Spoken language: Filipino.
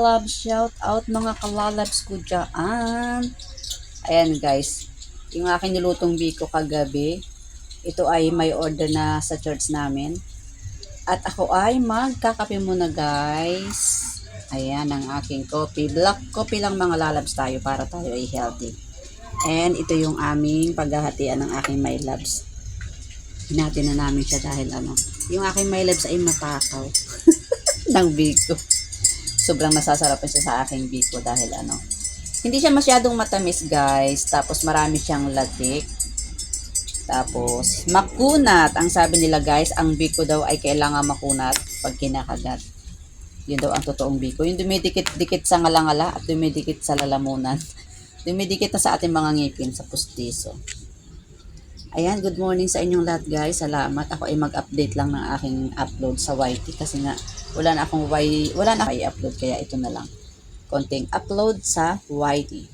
Love shout out mga kalalabs ko dyan. Ayan guys, yung aking nilutong biko kagabi, ito ay may order na sa church namin. At ako ay magkakape muna guys. Ayan ang aking coffee. Black coffee lang mga lalabs tayo para tayo ay healthy. And ito yung aming paghahatian ng aking my loves. Hinati na namin siya dahil ano, yung aking my loves ay matakaw ng biko. Sobrang nasasarapan siya sa aking biko dahil ano, hindi siya masyadong matamis guys. Tapos marami siyang latik. Tapos makunat. Ang sabi nila guys, ang biko daw ay kailangan makunat pag kinakagat. Yun daw ang totoong biko. Yung dumidikit-dikit sa ngalangala at dumidikit sa lalamunan. dumidikit na sa ating mga ngipin sa pustiso. Ayan, good morning sa inyong lahat guys. Salamat. Ako ay mag-update lang ng aking upload sa YT kasi nga wala na akong Y, wala na i-upload kaya ito na lang. Konting upload sa YT.